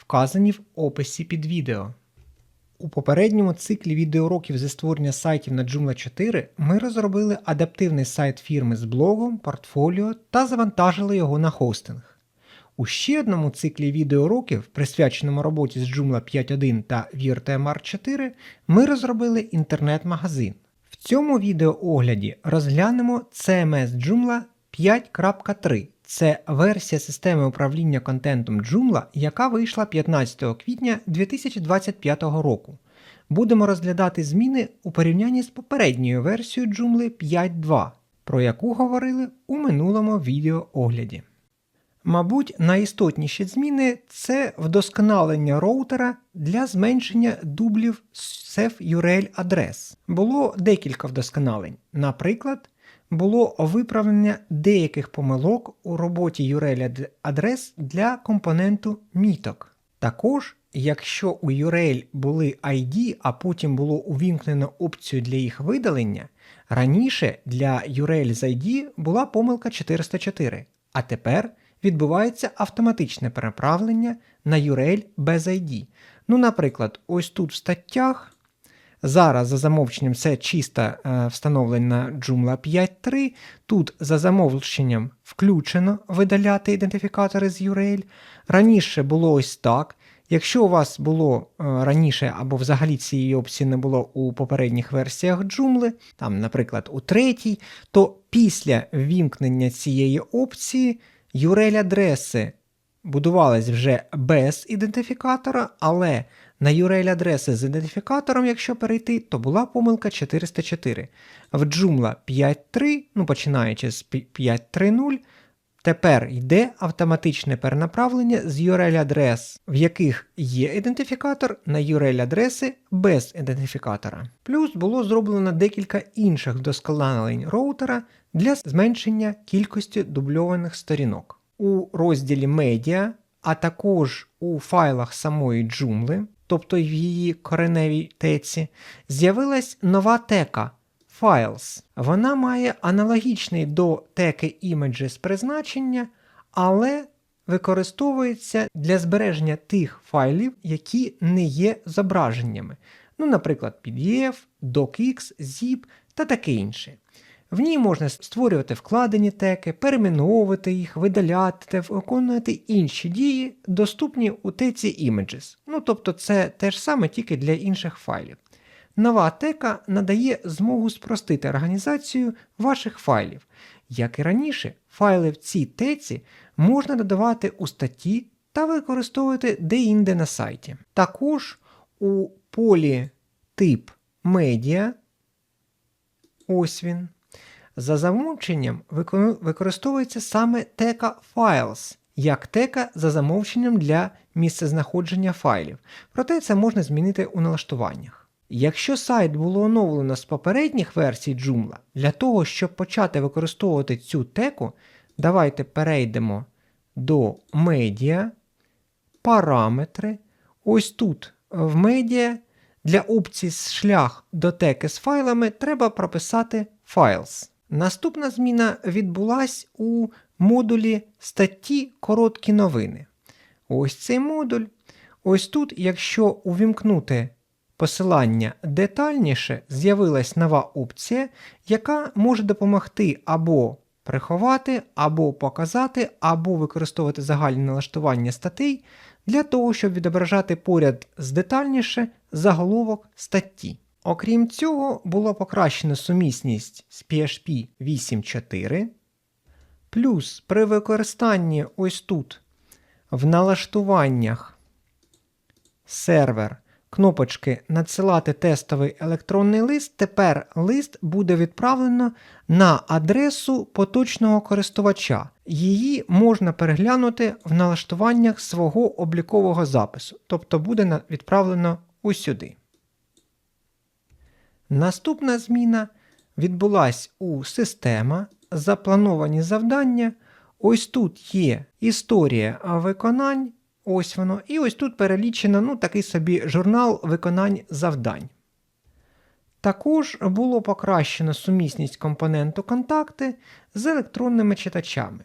вказані в описі під відео. У попередньому циклі відеоуроків зі створення сайтів на Joomla 4 ми розробили адаптивний сайт фірми з блогом, портфоліо та завантажили його на хостинг. У ще одному циклі відеоуроків, присвяченому роботі з Joomla 5.1 та VRTMR 4, ми розробили інтернет-магазин. В цьому відеоогляді розглянемо CMS Joomla 5.3. Це версія системи управління контентом Joomla, яка вийшла 15 квітня 2025 року. Будемо розглядати зміни у порівнянні з попередньою версією Joomla 5.2, про яку говорили у минулому відеоогляді. Мабуть, найістотніші зміни це вдосконалення роутера для зменшення дублів SEF URL адрес. Було декілька вдосконалень. Наприклад, було виправлення деяких помилок у роботі URL адрес для компоненту міток. Також, якщо у URL були ID, а потім було увімкнено опцію для їх видалення, раніше для URL з ID була помилка 404, а тепер відбувається автоматичне переправлення на URL без ID. Ну, наприклад, ось тут в статтях. Зараз за замовченням це чисто е, встановлена Joomla 5.3. Тут за замовченням включено видаляти ідентифікатори з URL. Раніше було ось так. Якщо у вас було е, раніше або взагалі цієї опції не було у попередніх версіях Joomla, там, наприклад, у третій, то після ввімкнення цієї опції URL-адреси будувались вже без ідентифікатора, але на URL-адреси з ідентифікатором, якщо перейти, то була помилка 404. В Joomla 5.3, ну починаючи з 5.3.0, тепер йде автоматичне перенаправлення з URL-адрес, в яких є ідентифікатор, на URL-адреси без ідентифікатора. Плюс було зроблено декілька інших вдосконалень роутера для зменшення кількості дубльованих сторінок. У розділі Медіа, а також у файлах самої Joomla, тобто в її кореневій теці, з'явилась нова тека Files. Вона має аналогічний до теки Images призначення, але використовується для збереження тих файлів, які не є зображеннями. Ну, наприклад, PDF, DocX, ZIP та таке інше. В ній можна створювати вкладені теки, перейменовувати їх, видаляти та виконувати інші дії, доступні у теці Images. Ну тобто це те ж саме тільки для інших файлів. Нова тека надає змогу спростити організацію ваших файлів. Як і раніше, файли в цій теці можна додавати у статті та використовувати де-інде на сайті. Також у полі тип медіа, ось він. За замовченням використовується саме тека Files, як тека за замовченням для місцезнаходження файлів, проте це можна змінити у налаштуваннях. Якщо сайт було оновлено з попередніх версій Joomla, для того, щоб почати використовувати цю теку, давайте перейдемо до медіа, параметри. Ось тут в медіа для опції шлях до теки з файлами треба прописати Files. Наступна зміна відбулась у модулі статті короткі новини. Ось цей модуль. Ось тут, якщо увімкнути посилання детальніше, з'явилась нова опція, яка може допомогти або приховати, або показати, або використовувати загальні налаштування статей для того, щоб відображати поряд з детальніше заголовок статті. Окрім цього, було покращено сумісність з PHP 8.4. Плюс при використанні ось тут в налаштуваннях сервер кнопочки Надсилати тестовий електронний лист. Тепер лист буде відправлено на адресу поточного користувача. Її можна переглянути в налаштуваннях свого облікового запису, тобто буде відправлено ось сюди. Наступна зміна відбулась у система, заплановані завдання. Ось тут є історія виконань, ось воно, і ось тут перелічено ну, такий собі журнал виконань завдань. Також було покращено сумісність компоненту контакти з електронними читачами,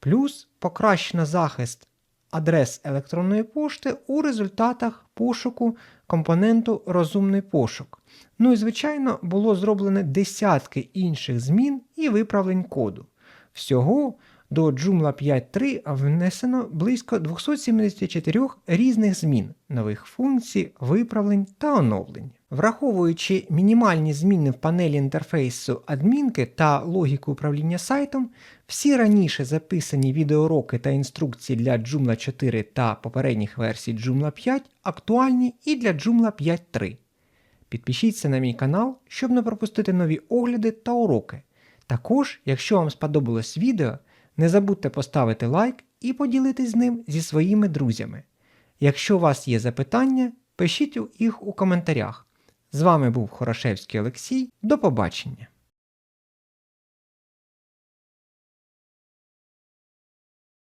плюс покращено захист адрес електронної пошти у результатах пошуку компоненту розумний пошук. Ну і, звичайно, було зроблено десятки інших змін і виправлень коду. Всього до Joomla 5.3 внесено близько 274 різних змін, нових функцій, виправлень та оновлень. Враховуючи мінімальні зміни в панелі інтерфейсу адмінки та логіку управління сайтом, всі раніше записані відеоуроки та інструкції для Joomla 4 та попередніх версій Joomla 5 актуальні і для Joomla 5.3. Підпишіться на мій канал, щоб не пропустити нові огляди та уроки. Також, якщо вам сподобалось відео, не забудьте поставити лайк і поділитись з ним зі своїми друзями. Якщо у вас є запитання, пишіть їх у коментарях. З вами був Хорошевський Олексій. До побачення!